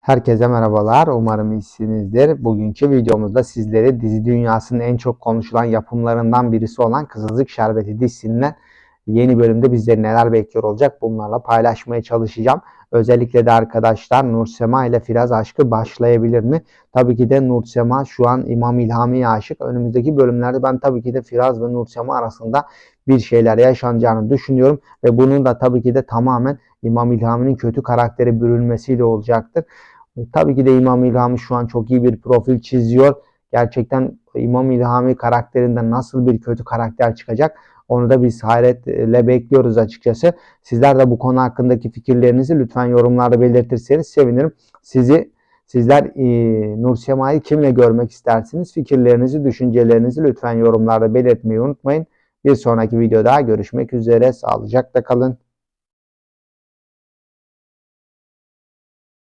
Herkese merhabalar. Umarım iyisinizdir. Bugünkü videomuzda sizlere dizi dünyasının en çok konuşulan yapımlarından birisi olan Kızılcık Şerbeti dizisinden yeni bölümde bizleri neler bekliyor olacak bunlarla paylaşmaya çalışacağım. Özellikle de arkadaşlar Nursema ile Firaz aşkı başlayabilir mi? Tabii ki de Nursema şu an İmam İlhami'ye aşık. Önümüzdeki bölümlerde ben tabii ki de Firaz ve Nursema arasında bir şeyler yaşanacağını düşünüyorum. Ve bunun da tabii ki de tamamen İmam İlhami'nin kötü karaktere bürünmesiyle olacaktır. Tabii ki de İmam İlhami şu an çok iyi bir profil çiziyor. Gerçekten İmam İlhami karakterinden nasıl bir kötü karakter çıkacak onu da biz hayretle bekliyoruz açıkçası. Sizler de bu konu hakkındaki fikirlerinizi lütfen yorumlarda belirtirseniz sevinirim. Sizi Sizler e, Nur Sema'yı kimle görmek istersiniz? Fikirlerinizi, düşüncelerinizi lütfen yorumlarda belirtmeyi unutmayın. Bir sonraki videoda görüşmek üzere. Sağlıcakla kalın.